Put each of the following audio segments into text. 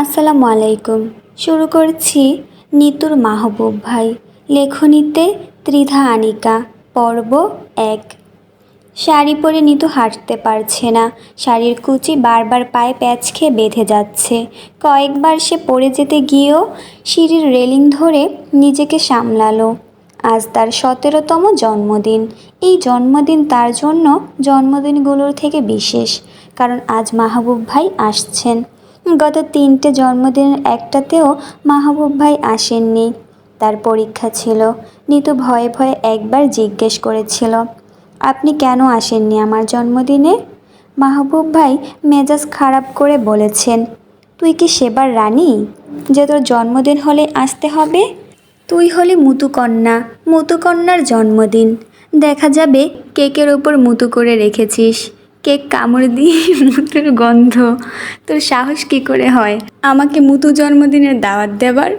আসসালামু আলাইকুম। শুরু করছি নিতুর মাহবুব ভাই লেখনীতে ত্রিধা আনিকা, পর্ব এক। শাড়ি পরে নিতু হাঁটতে পারছে না। শাড়ির কুচি বারবার পায়ে প্যাচ খেয়ে বেঁধে যাচ্ছে। কয়েকবার সে পড়ে যেতে গিয়েও সিঁড়ির রেলিং ধরে নিজেকে সামলালো। আজ তার সতেরোতম জন্মদিন। এই জন্মদিন তার জন্য জন্মদিনগুলোর থেকে বিশেষ, কারণ আজ মাহবুব ভাই আসছেন। গত তিনটে জন্মদিনের একটাতেও মাহবুব ভাই আসেননি। তার পরীক্ষা ছিল। নিতু ভয়ে ভয়ে একবার জিজ্ঞেস করেছিল, আপনি কেন আসেননি আমার জন্মদিনে? মাহবুব ভাই মেজাজ খারাপ করে বলেছেন, তুই কি সেবার রানী? যে তোর জন্মদিন হলে আসতে হবে? তুই হলি মুতুকন্যা, মুতুকন্যার জন্মদিন। দেখা যাবে কেকের ওপর মুতু করে রেখেছিস। কেক কামড় দিয়ে মুতুর গন্ধ? তোর সাহস কি করে হয়? আমাকে মুতু জন্মদিনের দাওয়াত দেবার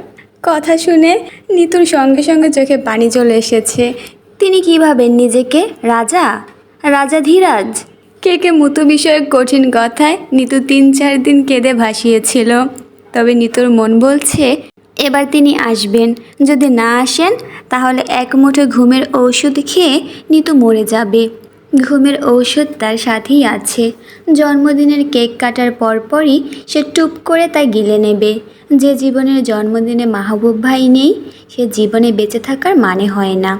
কথা শুনে নিতুর সঙ্গে সঙ্গে চোখে পানি চলে এসেছে। তিনি কী ভাবেন নিজেকে রাজা? রাজা ধীরাজ? কে কে মুতু বিষয়ক কঠিন কথায় নিতু তিন চার দিন কেঁদে ভাসিয়েছিল। তবে নিতুর মন বলছে, এবার তিনি আসবেন। যদি না আসেন, তাহলে এক মুঠো ঘুমের ঔষধ খেয়ে নিতু মরে যাবে। ঘুমের ঔষধ তার সাথেই আছে। জন্মদিনের কেক কাটার পরপরই সে টুপ করে তা গিলে নেবে। যে জীবনের জন্মদিনে মাহবুব ভাই নেই, সে জীবনে বেঁচে থাকার মানে হয় না।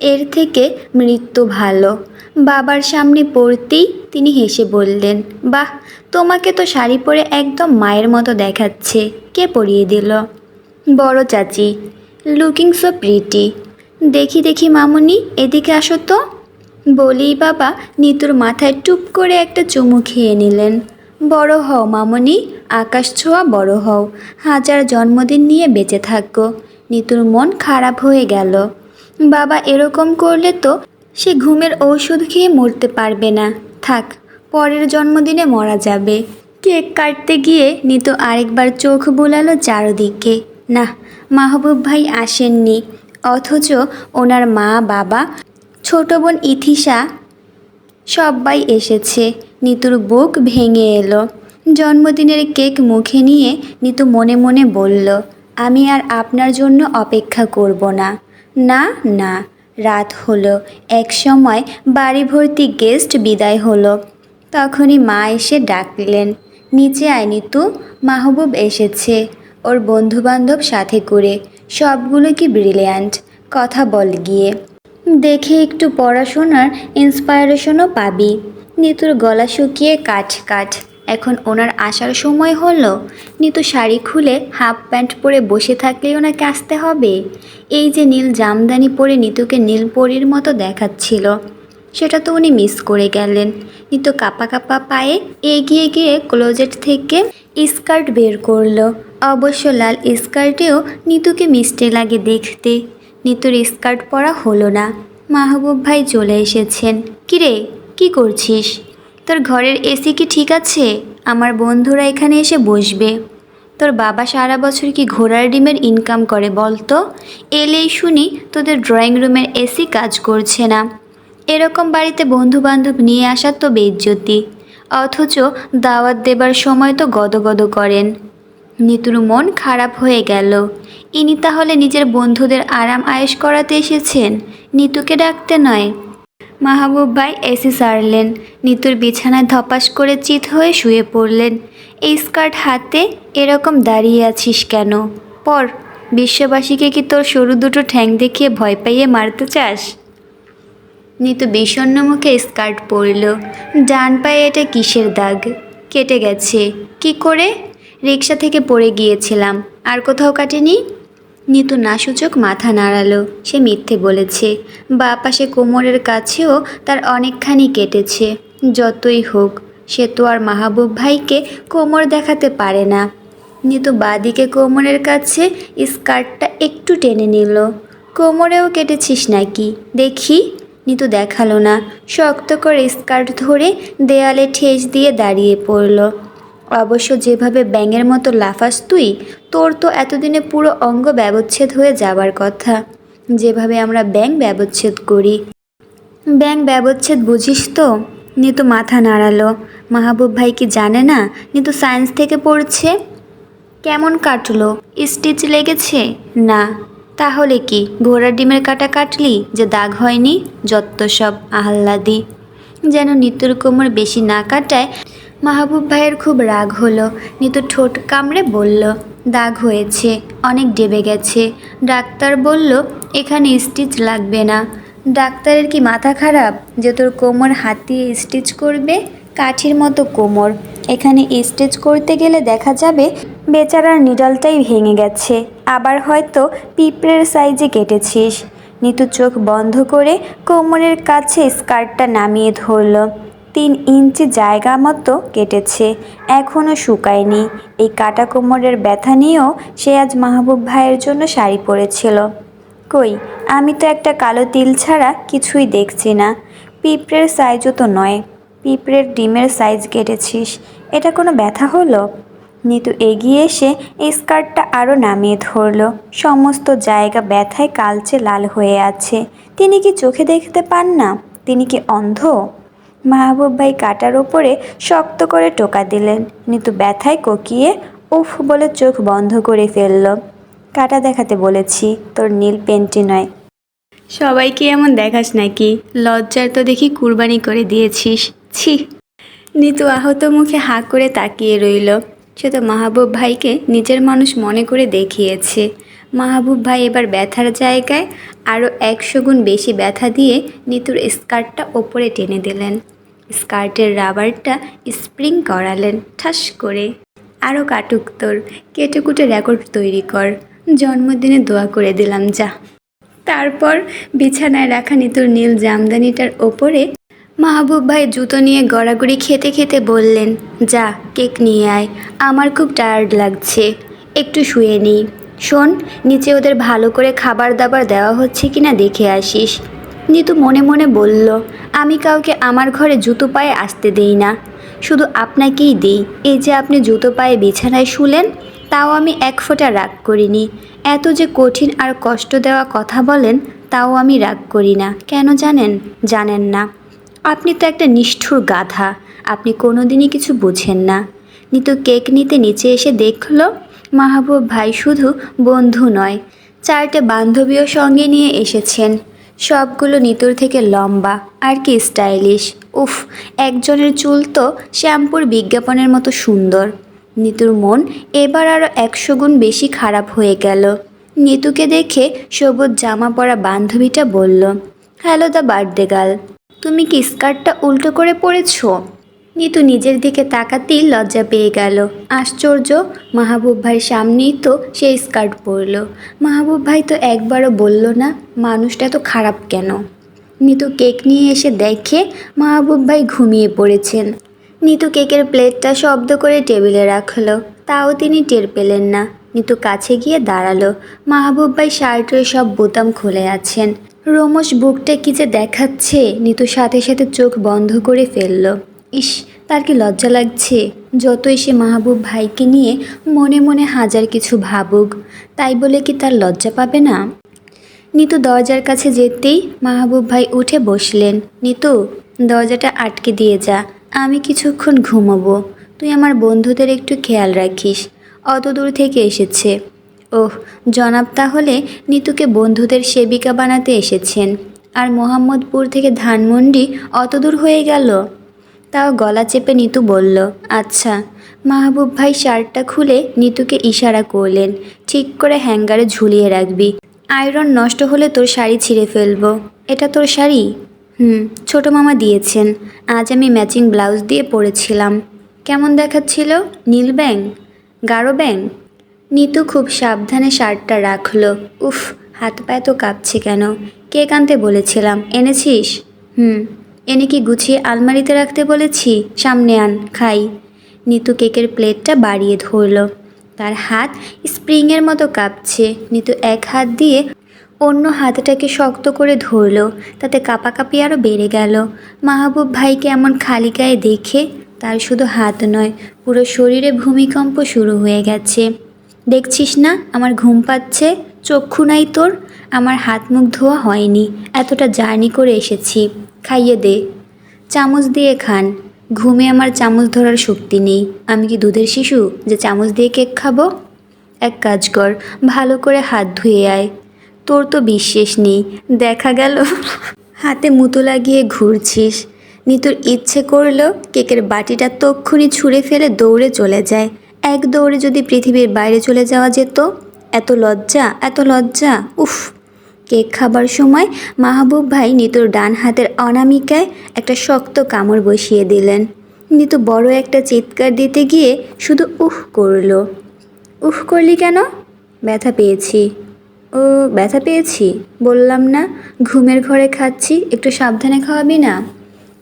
এর থেকে মৃত্যু ভালো। বাবার সামনে পড়তেই তিনি হেসে বললেন, বাহ, তোমাকে তো শাড়ি পরে একদম মায়ের মতো দেখাচ্ছে। কে পরিয়ে দিল? বড় চাচি। Looking so pretty. দেখি দেখি মামুনি, এদিকে আসো তো। বলেই বাবা নিতুর মাথায় টুপ করে একটা চুমু খেয়ে নিলেন। বড় হও মামনি, আকাশ ছোঁয়া বড় হও, হাজার জন্মদিন নিয়ে বেঁচে থাকো। নিতুর মন খারাপ হয়ে গেল। বাবা এরকম করলে তো সে ঘুমের ঔষধ খেয়ে মরতে পারবে না। থাক, পরের জন্মদিনে মরা যাবে। কেক কাটতে গিয়ে নিতু আরেকবার চোখ বুলালো চারদিকে। না, মাহবুব ভাই আসেননি। অথচ ওনার মা, বাবা ছোট বোন ইথিসা সবাই এসেছে। নিতুর বুক ভেঙে এলো। জন্মদিনের কেক মুখে নিয়ে নিতু মনে মনে বলল, আমি আর আপনার জন্য অপেক্ষা করব না। না না। রাত হলো। এক সময় বাড়ি ভর্তি গেস্ট বিদায় হলো। তখনই মা এসে ডাকলেন, নিচে আয় নিতু, মাহবুব এসেছে। ওর বন্ধুবান্ধব সাথে করে সবগুলো কি ব্রিলিয়ান্ট? কথা বল গিয়ে। দেখে একটু পড়াশোনার ইন্সপায়ারেশনও পাবি। নিতুর গলা শুকিয়ে কাঠ কাঠ। এখন ওনার আসার সময় হলো। নিতু শাড়ি খুলে হাফ প্যান্ট পরে বসে থাকলেই ওনাকে আসতে হবে। এই যে নীল জামদানি পরে নিতুকে নীলপরির মতো দেখাচ্ছিল। সেটা তো উনি মিস করে গেলেন। নিতু কাপা কাপা পায়ে এগিয়ে গিয়ে ক্লোজেট থেকে স্কার্ট বের করল। অবশ্য লাল স্কার্টেও নিতুকে মিষ্টি লাগে দেখতে। নিতুর স্কার্ট পরা হলো না। মাহবুব ভাই চলে এসেছেন। কিরে, কি করছিস? তোর ঘরের এসি কি ঠিক আছে? আমার বন্ধুরা এখানে এসে বসবে। তোর বাবা সারা বছর কি ঘোড়ার ডিমের ইনকাম করে বলতো? এলেই শুনি তোদের ড্রয়িং রুমের এসি কাজ করছে না। এরকম বাড়িতে বন্ধু বান্ধব নিয়ে আসা তো বেজ্জতি। অথচ দাওয়াত দেবার সময় তো গদগদ করেন। নিতুর মন খারাপ হয়ে গেল। ইনি তাহলে নিজের বন্ধুদের আরাম আয়েশ করাতে এসেছেন? নিতুকে ডাকতে নয়। মাহবুব ভাই এসি সারলেন। নিতুর বিছানায় ধপাস করে চিত হয়ে শুয়ে পড়লেন। এই স্কার্ট হাতে এরকম দাঁড়িয়ে আছিস কেন? পর, বিশ্ববাসীকে কি তোর সরু দুটো ঠ্যাং দেখিয়ে ভয় পাইয়ে মারতে চাস? নিতু বিষণ্ণ মুখে স্কার্ট পরল। ডান পায়ে এটা কিসের দাগ? কেটে গেছে। কি করে? রিক্সা থেকে পড়ে গিয়েছিলাম। আর কোথাও কাটেনি? নিতু নাসূচক মাথা নাড়ালো। সে মিথ্যে বলেছে। বা পাশে কোমরের কাছেও তার অনেকখানি কেটেছে। যতই হোক, সে তো আর মাহবুব ভাইকে কোমর দেখাতে পারে না। নিতু বাদিকে কোমরের কাছে স্কার্টটা একটু টেনে নিল। কোমরেও কেটেছিস নাকি? দেখি। নিতু দেখাল না। শক্ত করে স্কার্ট ধরে দেয়ালে ঠেস দিয়ে দাঁড়িয়ে পড়ল। অবশ্য যেভাবে ব্যাঙের মতো লাফাস তুই, তোর তো এতদিনে পুরো অঙ্গ ব্যবচ্ছেদ হয়ে যাবার কথা। যেভাবে আমরা ব্যাং ব্যবচ্ছেদ করি। ব্যাং ব্যবচ্ছেদ বুঝিস তো? নিতু মাথা নাড়ালো। মাহবুব ভাই কি জানে না? নিতু সায়েন্স থেকে পড়ছে। কেমন কাটলো? স্টিচ লেগেছে? না। তাহলে কি ঘোড়ার ডিমের কাটা কাটলি? যে দাগ হয়নি? যত সব আহ্লাদি। যেন নিতুর কোমর বেশি না কাটায় মাহবুব ভাইয়ের খুব রাগ হলো। নিতু ঠোঁট কামড়ে বলল, দাগ হয়েছে, অনেক ডেবে গেছে। ডাক্তার বলল, এখানে স্টিচ লাগবে না। ডাক্তারের কি মাথা খারাপ যে তোর কোমর হাত দিয়ে স্টিচ করবে? কাঠির মতো কোমর। এখানে স্টিচ করতে গেলে দেখা যাবে বেচারার নিডলটাই ভেঙে গেছে। আবার হয়তো পিঁপড়ের সাইজে কেটেছিস। নিতু চোখ বন্ধ করে কোমরের কাছে স্কার্টটা নামিয়ে ধরল। তিন ইঞ্চি জায়গা মতো কেটেছে এখনও শুকায়নি। এই কাটা কোমরের ব্যথা নিয়েও সে আজ মাহবুব ভাইয়ের জন্য শাড়ি পরেছিল। কই, আমি তো একটা কালো তিল ছাড়া কিছুই দেখছি না। পিঁপড়ের সাইজও তো নয়। পিঁপড়ের ডিমের সাইজ কেটেছিস, এটা কোনো ব্যথা হলো? নিতু এগিয়ে এসে স্কার্টটা আরও নামিয়ে ধরলো। সমস্ত জায়গা ব্যথায় কালচে লাল হয়ে আছে। তিনি কি চোখে দেখতে পান না? তিনি কি অন্ধ? মাহবুব ভাই কাটার ওপরে শক্ত করে টোকা দিলেন। নিতু ব্যথায় কোকিয়ে উফ বলে চোখ বন্ধ করে ফেলল। কাটা দেখাতে বলেছি, তোর নীল পেন্টি নয়। সবাইকে এমন দেখাস নাকি? লজ্জার তো দেখি কুরবানি করে দিয়েছিস। ছি। নিতু আহত মুখে হাঁ করে তাকিয়ে রইল। সে তো মাহবুব ভাইকে নিজের মানুষ মনে করে দেখিয়েছে। মাহবুব ভাই এবার ব্যথার জায়গায় আরও একশো গুণ বেশি ব্যথা দিয়ে নিতুর স্কার্টটা ওপরে টেনে দিলেন। স্কার্টের রাবারটা স্প্রিং করালেন, ঠাস করে। আরও কাটুক তোর কেটে কুটে রেকর্ড তৈরি কর। জন্মদিনে দোয়া করে দিলাম, যা। তারপর বিছানায় রাখা নিতুর নীল জামদানিটার ওপরে মাহবুব ভাই জুতো নিয়ে গড়াগড়ি খেতে খেতে বললেন, যা, কেক নিয়ে আয়। আমার খুব টায়ার্ড লাগছে। একটু শুয়ে নিই। শোন, নিচে ওদের ভালো করে খাবার দাবার দেওয়া হচ্ছে কিনা দেখে আসিস। নিতু মনে মনে বলল, আমি কাউকে আমার ঘরে জুতো পায়ে আসতে দেই না। শুধু আপনাকেই দিই। এই যে আপনি জুতো পায়ে বিছানায় শুলেন, তাও আমি এক ফোঁটা রাগ করিনি। এত যে কঠিন আর কষ্ট দেওয়া কথা বলেন, তাও আমি রাগ করি না। কেন জানেন? জানেন না। আপনি তো একটা নিষ্ঠুর গাধা। আপনি কোনোদিনই কিছু বুঝেন না। নিতু কেক নিতে নিচে এসে দেখল, মাহবুব ভাই শুধু বন্ধু নয়, চারটে বান্ধবীও সঙ্গে নিয়ে এসেছেন। সবগুলো নিতুর থেকে লম্বা আর কি স্টাইলিশ। উফ, একজনের চুল তো শ্যাম্পুর বিজ্ঞাপনের মতো সুন্দর। নিতুর মন এবার আরও একশো গুণ বেশি খারাপ হয়ে গেল। নিতুকে দেখে সবুজ জামা পরা বান্ধবীটা বলল, হ্যালো দ্য বার্থডে গার্ল তুমি কি স্কার্টটা উল্টো করে পরেছো? নিতু নিজের দিকে তাকাতেই লজ্জা পেয়ে গেল। আশ্চর্য, মাহবুব ভাই সামনেই তো সেই স্কার্ট পরলো। মাহবুব ভাই তো একবারও বলল না, মানুষটা তো খারাপ কেন? নিতু কেক নিয়ে এসে দেখে মাহবুব ভাই ঘুমিয়ে পড়েছেন। নিতু কেকের প্লেটটা শব্দ করে টেবিলে রাখল। তাও তিনি টের পেলেন না। নিতু কাছে গিয়ে দাঁড়াল। মাহবুব ভাই শার্টের সব বোতাম খুলে আছেন। রোমস বুকটা কি যে দেখাচ্ছে নিতু সাথে সাথে চোখ বন্ধ করে ফেলল। ইস, তার কি লজ্জা লাগছে? যতই সে মাহবুব ভাইকে নিয়ে মনে মনে হাজার কিছু ভাবুক, তাই বলে কি তার লজ্জা পাবে না? নিতু দরজার কাছে যেতেই মাহবুব ভাই উঠে বসলেন। নিতু, দরজাটা আটকে দিয়ে যা, আমি কিছুক্ষণ ঘুমোবো। তুই আমার বন্ধুদের একটু খেয়াল রাখিস, অত দূর থেকে এসেছে। ওহ, জনাব তাহলে নিতুকে বন্ধুদের সেবিকা বানাতে এসেছেন। আর মোহাম্মদপুর থেকে ধানমন্ডি অত দূর হয়ে গেল? তাও গলা চেপে নিতু বলল আচ্ছা। মাহবুব ভাই শার্টটা খুলে নিতুকে ইশারা করলেন, ঠিক করে হ্যাঙ্গারে ঝুলিয়ে রাখবি। আয়রন নষ্ট হলে তোর শাড়ি ছিঁড়ে ফেলব। এটা তোর শাড়ি? হুম, ছোটো মামা দিয়েছেন। আজ আমি ম্যাচিং ব্লাউজ দিয়ে পরেছিলাম। কেমন দেখাচ্ছিল? নীল ব্যাং? গাঢ় ব্যাং? নিতু খুব সাবধানে শার্টটা রাখল। উফ, হাত পায়ে তো কাঁপছে কেন? কে আনতে বলেছিলাম। এনেছিস? হুম। এনে কি গুছিয়ে আলমারিতে রাখতে বলেছি? সামনে আন, খাই। নিতু কেকের প্লেটটা বাড়িয়ে ধরল। তার হাত স্প্রিংয়ের মতো কাঁপছে। নিতু এক হাত দিয়ে অন্য হাতটাকে শক্ত করে ধরল। তাতে কাঁপাকাঁপি আরও বেড়ে গেল। মাহবুব ভাইকে এমন খালি গায়ে দেখে তার শুধু হাত নয়, পুরো শরীরে ভূমিকম্প শুরু হয়ে গেছে। দেখছিস না, আমার ঘুম পাচ্ছে? চক্ষু নাই তোর? আমার হাত মুখ ধোয়া হয়নি। এতটা জার্নি করে এসেছি। খাইয়ে দে। চামচ দিয়ে খান। ঘুমে আমার চামচ ধরার শক্তি নেই। আমি কি দুধের শিশু যে চামচ দিয়ে কেক খাব? এক কাজ কর, ভালো করে হাত ধুয়ে আয়। তোর তো বিশ্বাস নেই, দেখা গেল। হাতে মুতো লাগিয়ে ঘুরছিস। নিতুর ইচ্ছে করল কেকের বাটিটা তক্ষুনি ছুঁড়ে ফেলে দৌড়ে চলে যায়। এক দৌড়ে যদি পৃথিবীর বাইরে চলে যাওয়া যেত? এত লজ্জা এত লজ্জা, উফ। কেক খাবার সময় মাহবুব ভাই নিতুর ডান হাতের অনামিকায় একটা শক্ত কামড় বসিয়ে দিলেন। নিতু বড় একটা চিৎকার দিতে গিয়ে শুধু উহ করল। উহ করলি কেন? ব্যথা পেয়েছি। ও, ব্যথা পেয়েছি? বললাম না, ঘুমের ঘরে খাচ্ছি, একটু সাবধানে খাওয়াবি না?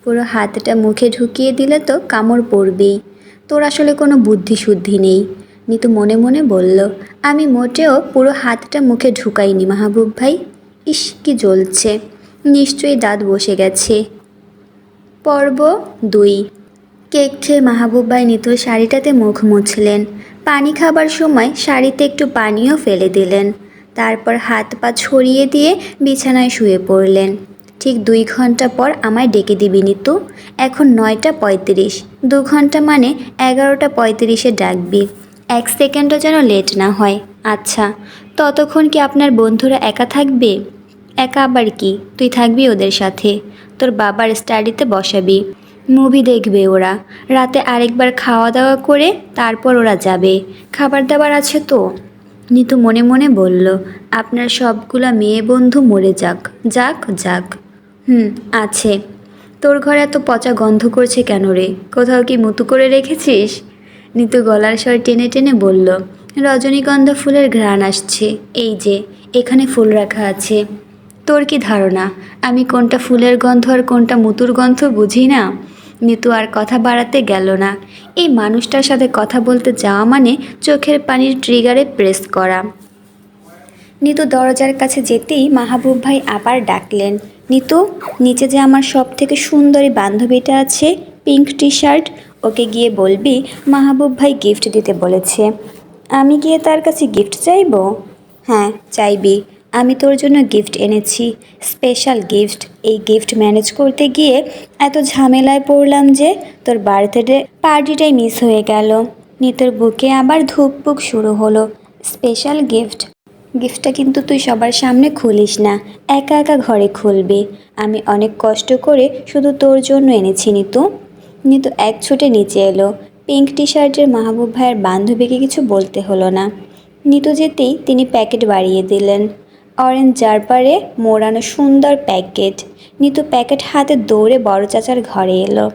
পুরো হাতটা মুখে ঢুকিয়ে দিলে তো কামড় পড়বেই। তোর আসলে কোনো বুদ্ধি শুদ্ধি নেই। নিতু মনে মনে বলল, আমি মোটেও পুরো হাতটা মুখে ঢুকাইনি মাহবুব ভাই। ইস কি জ্বলছে। নিশ্চয়ই দাঁত বসে গেছে। পর্ব দুই। কেক খেয়ে মাহবুব ভাই শাড়িটাতে মুখ মুছলেন। পানি খাবার সময় শাড়িতে একটু পানিও ফেলে দিলেন। তারপর হাত পা ছড়িয়ে দিয়ে বিছানায় শুয়ে পড়লেন। ঠিক দুই ঘণ্টা পর আমায় ডেকে দিবি নিতু। এখন নয়টা পঁয়ত্রিশ। দু ঘণ্টা মানে এগারোটা পঁয়ত্রিশে ডাকবি। এক সেকেন্ডও যেন লেট না হয়। আচ্ছা ততক্ষণ কি আপনার বন্ধুরা একা থাকবে? একা আবার কি? তুই থাকবি ওদের সাথে। তোর বাবার স্টাডিতে বসাবি। মুভি দেখবে ওরা। রাতে আরেকবার খাওয়া দাওয়া করে তারপর ওরা যাবে। খাবার দাবার আছে তো? নিতু মনে মনে বলল, আপনার সবগুলা মেয়ে বন্ধু মরে যাক। যাক যাক। হুম, আছে। তোর ঘরে এত পচা গন্ধ করছে কেন রে? কোথাও কি মুতু করে রেখেছিস? নিতু গলার স্বর টেনে টেনে বলল রজনীগন্ধা ফুলের ঘ্রাণ আসছে। এই যে, এখানে ফুল রাখা আছে। তোর কি ধারণা? আমি কোনটা ফুলের গন্ধ আর কোনটা মুতুর গন্ধ বুঝি না? নিতু আর কথা বাড়াতে গেল না। এই মানুষটার সাথে কথা বলতে যাওয়া মানে চোখের পানির ট্রিগারে প্রেস করা। নিতু দরজার কাছে যেতেই মাহবুব ভাই আবার ডাকলেন, নিতু, নিচে যে আমার সব থেকে সুন্দরী বান্ধবীটা আছে পিঙ্ক টি শার্ট ওকে গিয়ে বলবি, মাহবুব ভাই গিফট দিতে বলেছে। আমি গিয়ে তার কাছে গিফট চাইব? হ্যাঁ চাইবি। আমি তোর জন্য গিফট এনেছি স্পেশাল গিফট এই গিফট ম্যানেজ করতে গিয়ে এত ঝামেলায় পড়লাম যে তোর বার্থডে পার্টিটাই মিস হয়ে গেল। নিতোর বুকে আবার ধূপপুক শুরু হলো। স্পেশাল গিফট গিফটটা কিন্তু তুই সবার সামনে খুলিস না, একা একা ঘরে খুলবি। আমি অনেক কষ্ট করে শুধু তোর জন্য এনেছি, নিতু। নিতু এক ছুটে নিচে এলো। পিঙ্ক টি শার্টের মাহবুব ভাইয়ের বান্ধবীকে কিছু বলতে হলো না। নিতু যেতেই তিনি প্যাকেট বাড়িয়ে দিলেন। অরেঞ্জ জারপারে মোড়ানো সুন্দর প্যাকেট। নিতু প্যাকেট হাতে দৌড়ে বড় চাচার ঘরে এলো।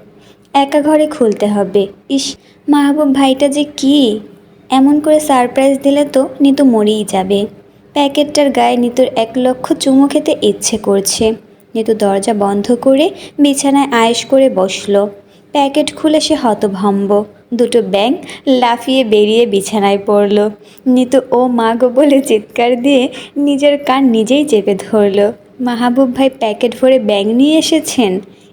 একা ঘরে খুলতে হবে। ইস, মাহবুব ভাইটা যে কি? এমন করে সারপ্রাইজ দিলে তো নিতু মরেই যাবে। প্যাকেটটার গায়ে নিতুর এক লক্ষ চুমু খেতে ইচ্ছে করছে। নিতু দরজা বন্ধ করে বিছানায় আয়েশ করে বসল। প্যাকেট খুলে সে হতভম্ব। দুটো ব্যাং লাফিয়ে বেরিয়ে বিছানায় পড়ল। নিতু ও মা গো বলে চিৎকার দিয়ে নিজের কান নিজেই চেপে ধরল। মাহবুব ভাই প্যাকেট ভরে ব্যাং নিয়ে এসেছেন?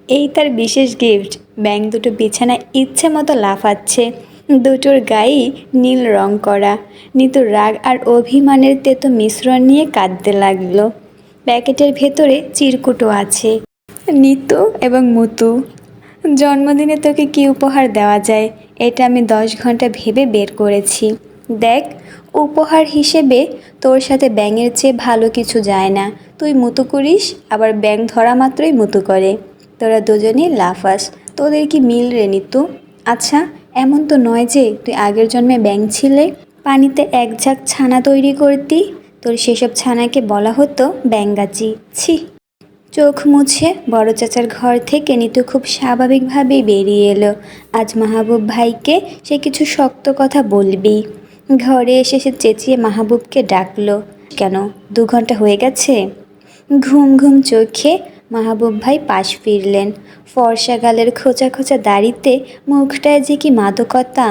এই তার বিশেষ গিফট। ব্যাং দুটো বিছানায় ইচ্ছে মতো লাফাচ্ছে। দুটোর গায়েই নীল রং করা। নিতু রাগ আর অভিমানের তেতো মিশ্রণ নিয়ে কাঁদতে লাগল। প্যাকেটের ভেতরে চিরকুটো আছে। নিতু এবং মুতু জন্মদিনে তোকে কি উপহার দেওয়া যায়, এটা আমি দশ ঘণ্টা ভেবে বের করেছি। দেখ, উপহার হিসেবে তোর সাথে ব্যাঙের চেয়ে ভালো কিছু যায় না। তুই মুতু করিস, আবার ব্যাং ধরা মাত্রই মুতু করে। তোরা দুজনেই লাফাস। তোদের কি মিল রে নিতু? আচ্ছা এমন তো নয় যে তুই আগের জন্মে ব্যাং ছিলে? পানিতে এক ঝাঁক ছানা তৈরি করতি? তোর সেসব ছানাকে বলা হতো ব্যাঙ্গাচি। ছি! চোখ মুছে বড় চাচার ঘর থেকে নিতু খুব স্বাভাবিকভাবেই বেরিয়ে এলো। আজ মাহবুব ভাইকে সে কিছু শক্ত কথা বলবি ঘরে এসে সে চেঁচিয়ে মাহবুবকে ডাকলো, কেন, দু ঘণ্টা হয়ে গেছে? ঘুম ঘুম চোখে মাহবুব ভাই পাশ ফিরলেন। ফর্সা গালের খোঁচা খোঁচা দাড়িতে মুখটায় যে কি মাদকতা।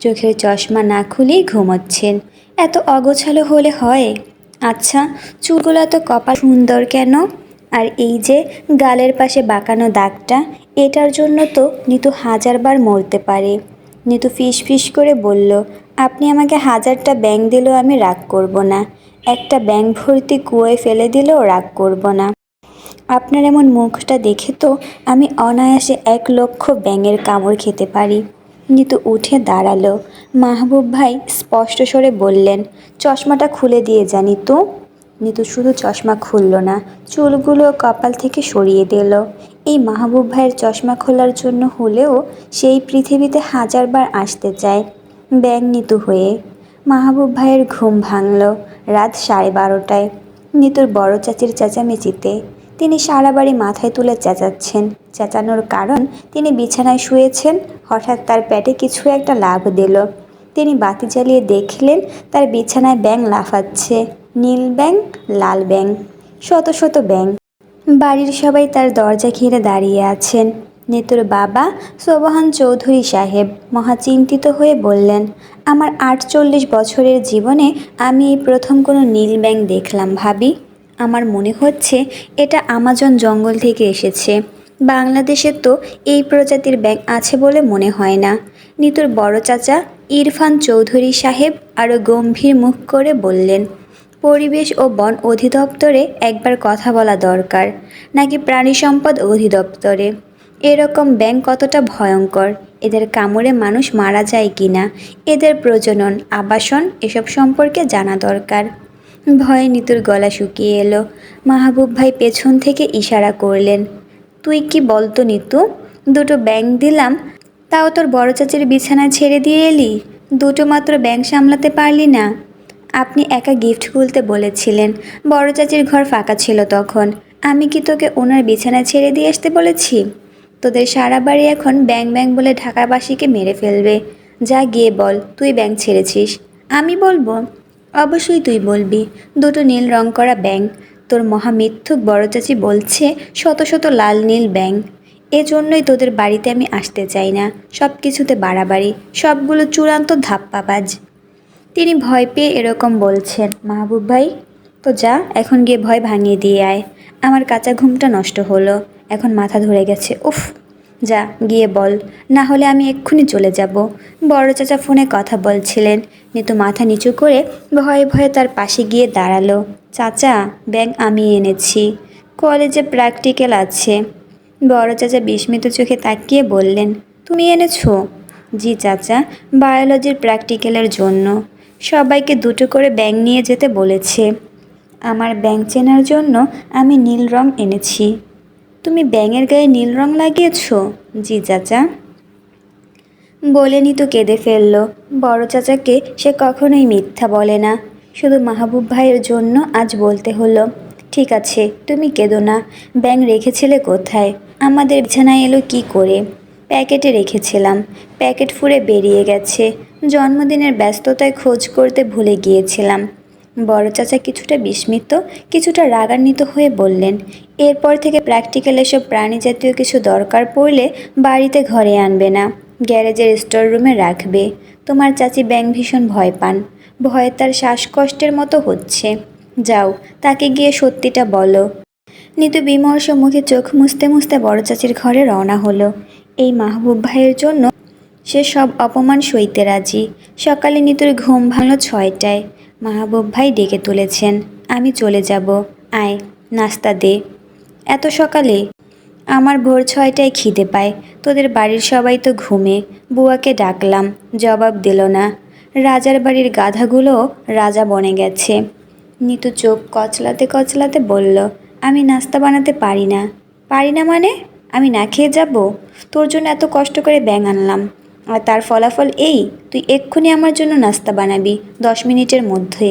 চোখের চশমা না খুলেই ঘুমোচ্ছেন। এত অগোছালো হলে হয়? আচ্ছা চুলগুলো তো কপাল সুন্দর কেন? আর এই যে গালের পাশে বাঁকানো দাগটা, এটার জন্য তো নিতু হাজারবার মরতে পারে। নিতু ফিস ফিস করে বলল, আপনি আমাকে হাজারটা ব্যাং দিলেও আমি রাগ করব না। একটা ব্যাং ভর্তি কুয়োয় ফেলে দিলেও রাগ করব না। আপনার এমন মুখটা দেখে তো আমি অনায়াসে এক লক্ষ ব্যাঙের কামড় খেতে পারি। নিতু উঠে দাঁড়াল। মাহবুব ভাই স্পষ্ট স্বরে বললেন, চশমাটা খুলে দিয়ে জানি নিতু। নিতু শুধু চশমা খুলল না, চুলগুলো কপাল থেকে সরিয়ে দিল। এই মাহবুব ভাইয়ের চশমা খোলার জন্য হলেও সেই পৃথিবীতে হাজারবার আসতে চায় ব্যাং নিতু হয়ে। মাহবুব ভাইয়ের ঘুম ভাঙল রাত সাড়ে বারোটায় নিতুর বড় চাচির চেঁচামেচিতে। তিনি সারা বাড়ি মাথায় তুলে চেঁচাচ্ছেন। চেঁচানোর কারণ তিনি বিছানায় শুয়েছেন, হঠাৎ তার পেটে কিছু একটা লাভ দিল। তিনি বাতি জ্বালিয়ে দেখলেন তার বিছানায় ব্যাং লাফাচ্ছে। নীল ব্যাং লাল ব্যাং শত শত ব্যাং বাড়ির সবাই তার দরজা ঘিরে দাঁড়িয়ে আছেন। নেতুর বাবা সোবহান চৌধুরী সাহেব মহা চিন্তিত হয়ে বললেন, আমার আটচল্লিশ বছরের জীবনে আমি এই প্রথম কোনো নীল ব্যাং দেখলাম ভাবি। আমার মনে হচ্ছে এটা আমাজন জঙ্গল থেকে এসেছে। বাংলাদেশে তো এই প্রজাতির ব্যাং আছে বলে মনে হয় না। নিতুর বড় চাচা ইরফান চৌধুরী সাহেব আরও গম্ভীর মুখ করে বললেন পরিবেশ ও বন অধিদপ্তরে একবার কথা বলা দরকার, নাকি প্রাণী সম্পদ অধিদপ্তরে? এরকম ব্যাং কতটা ভয়ঙ্কর? এদের কামড়ে মানুষ মারা যায় কি না এদের প্রজনন, আবাসন, এসব সম্পর্কে জানা দরকার। ভয়ে নিতুর গলা শুকিয়ে এলো। মাহবুব ভাই পেছন থেকে ইশারা করলেন, তুই কি বলতো নিতু? দুটো ব্যাং দিলাম, তাও তোর বড় চাচির বিছানায় ছেড়ে দিয়ে এলি? দুটো মাত্র ব্যাং সামলাতে পারলি না? আপনি একা গিফট খুলতে বলেছিলেন। বড় চাচির ঘর ফাঁকা ছিল তখন। আমি কি তোকে ওনার বিছানা ছেড়ে দিয়ে আসতে বলেছি? তোদের সারা বাড়ি এখন ব্যাং ব্যাং বলে ঢাকাবাসীকে মেরে ফেলবে। যা গিয়ে বল, তুই ব্যাং ছেড়েছিস? আমি বলব, অবশ্যই তুই বলবি, দুটো নীল রং করা ব্যাং। তোর মহামিথ্যুক বড় চাচি বলছে, শত শত লাল নীল ব্যাং। এজন্যই তোদের বাড়িতে আমি আসতে চাই না। সব কিছুতে বাড়াবাড়ি, সবগুলো চূড়ান্ত ধাপ্পাবাজ। তিনি ভয় পেয়ে এরকম বলছেন, মাহবুব ভাই, তো যা, এখন গিয়ে ভয় ভাঙিয়ে দিয়ে আয়। আমার কাঁচা ঘুমটা নষ্ট হলো, এখন মাথা ধরে গেছে। উফ, যা, গিয়ে বল। না হলে আমি এক্ষুনি চলে যাব। বড় চাচা ফোনে কথা বলছিলেন। নিতু মাথা নিচু করে ভয়ে ভয়ে তার পাশে গিয়ে দাঁড়াল। চাচা ব্যাগ আমি এনেছি। কলেজে প্র্যাকটিক্যাল আছে। বড় চাচা বিস্মিত চোখে তাকিয়ে বললেন, তুমি এনেছো? জি চাচা, বায়োলজির প্র্যাকটিক্যালের জন্য। সবাইকে দুটো করে ব্যাং নিয়ে যেতে বলেছে। আমার ব্যাং চেনার জন্য আমি নীল রং এনেছি। তুমি ব্যাঙের গায়ে নীল রং লাগিয়েছ? জি, চাচা। বলেনি তো কেঁদে ফেলল। বড় চাচাকে সে কখনোই মিথ্যা বলে না। শুধু মাহবুব ভাইয়ের জন্য আজ বলতে হলো, ঠিক আছে, তুমি কেঁদো না। ব্যাং রেখেছিলে কোথায়? আমাদের বিছানায় এলো কি করে? প্যাকেটে রেখেছিলাম। প্যাকেট ফুঁড়ে বেরিয়ে গেছে। জন্মদিনের ব্যস্ততায় খোঁজ করতে ভুলে গিয়েছিলাম। বড় চাচা কিছুটা বিস্মিত, কিছুটা রাগান্বিত হয়ে বললেন, এরপর থেকে প্র্যাকটিক্যাল এসব প্রাণী জাতীয় কিছু দরকার পড়লে বাড়িতে ঘরে আনবে না, গ্যারেজের স্টোর রুমে রাখবে। তোমার চাচি ব্যাং ভীষণ ভয় পান। ভয়ে তার শ্বাসকষ্টের মতো হচ্ছে। যাও, তাকে গিয়ে সত্যিটা বলো। নিতু বিমর্ষ মুখে চোখ মুছতে মুছতে বড় চাচির ঘরে রওনা হলো। এই মাহবুব ভাইয়ের জন্য সে সব অপমান সইতে রাজি। সকালে নিতুর ঘুম ভাঙল ছয়টায়। মাহবুব ভাই ডেকে তুলেছেন, আমি চলে যাব, আয়, নাস্তা দে। এত সকালে আমার ভোর ছয়টায় খিদে পায়। তোদের বাড়ির সবাই তো ঘুমে, বুয়াকে ডাকলাম, জবাব দিল না। রাজার বাড়ির গাধাগুলো রাজা বনে গেছে। নিতু চোখ কচলাতে কচলাতে বলল, আমি নাস্তা বানাতে পারি না। পারি না মানে? আমি না খেয়ে যাব? তোর জন্য এত কষ্ট করে ব্যাং আনলাম। আর তার ফলাফল এই, তুই এক্ষুনি আমার জন্য নাস্তা বানাবি, দশ মিনিটের মধ্যে।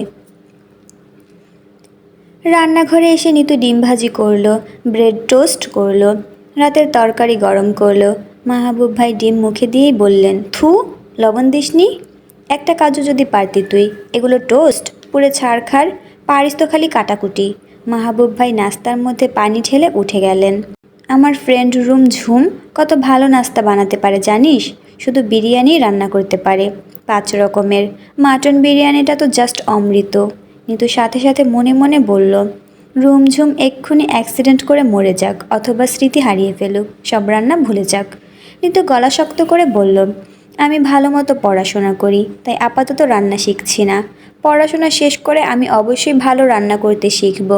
রান্নাঘরে এসে নিতু ডিম ভাজি করল, ব্রেড টোস্ট করল, রাতের তরকারি গরম করল। মাহবুব ভাই ডিম মুখে দিয়েই বললেন, থু, লবণ দিসনি? একটা কাজু যদি পারতি তুই, এগুলো টোস্ট পুরে ছাড়খাড় পারিস তো খালি কাটাকুটি। মাহবুব ভাই নাস্তার মধ্যে পানি ঢেলে উঠে গেলেন। আমার ফ্রেন্ড রুম ঝুম কত ভালো নাস্তা বানাতে পারে জানিস? শুধু বিরিয়ানি রান্না করতে পারে। পাঁচ রকমের। মাটন বিরিয়ানিটা তো জাস্ট অমৃত। কিন্তু সাথে সাথে মনে মনে বলল রুমঝুম এক্ষুনি অ্যাক্সিডেন্ট করে মরে যাক অথবা স্মৃতি হারিয়ে ফেলুক। সব রান্না ভুলে যাক। কিন্তু গলা শক্ত করে বলল, আমি ভালো মতো পড়াশোনা করি, তাই আপাতত রান্না শিখছি না। পড়াশোনা শেষ করে আমি অবশ্যই ভালো রান্না করতে শিখব।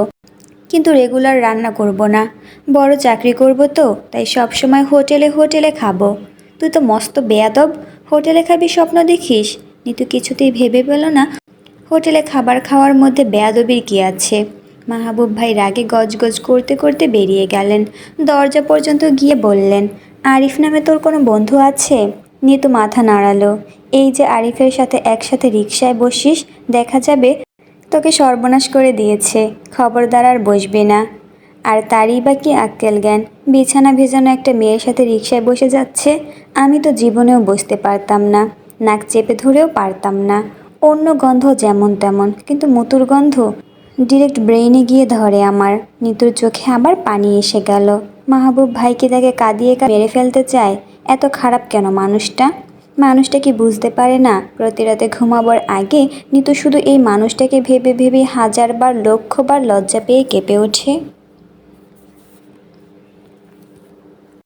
কিন্তু রেগুলার রান্না করব না। বড় চাকরি করব তো, তাই সব সময় হোটেলে হোটেলে খাব। তুই তো মস্ত বেয়াদব, হোটেলে খাবি স্বপ্ন দেখিস? নিতু কিছুতেই ভেবে পেল না, হোটেলে খাবার খাওয়ার মধ্যে বেয়াদবির কী আছে? মাহবুব ভাই রাগে গজগজ করতে করতে বেরিয়ে গেলেন। দরজা পর্যন্ত গিয়ে বললেন, আরিফ নামে তোর কোনো বন্ধু আছে? নিতু মাথা নাড়ালো, এই যে আরিফের সাথে একসাথে রিকশায় বসিস, দেখা যাবে তোকে সর্বনাশ করে দিয়েছে, খবরদার আর বসবে না। আর তারই বা কি আক্কেল জ্ঞান? বিছানা ভেজানো একটা মেয়ের সাথে রিকশায় বসে যাচ্ছে, আমি তো জীবনেও বসতে পারতাম না, নাক চেপে ধরেও পারতাম না। অন্য গন্ধ যেমন তেমন, কিন্তু মুতুর গন্ধ? ডিরেক্ট ব্রেইনে গিয়ে ধরে আমার, নিতুর চোখে আবার পানি এসে গেল। মাহবুব ভাইকে তাকে কাঁদিয়ে মেরে ফেলতে চায়, এত খারাপ কেন মানুষটা? মানুষটা কি বুঝতে পারে না? প্রতি রাতে ঘুমাবার আগে নিতু শুধু এই মানুষটাকে ভেবে ভেবে হাজারবার, লক্ষবার লজ্জা পেয়ে কেঁপে ওঠে।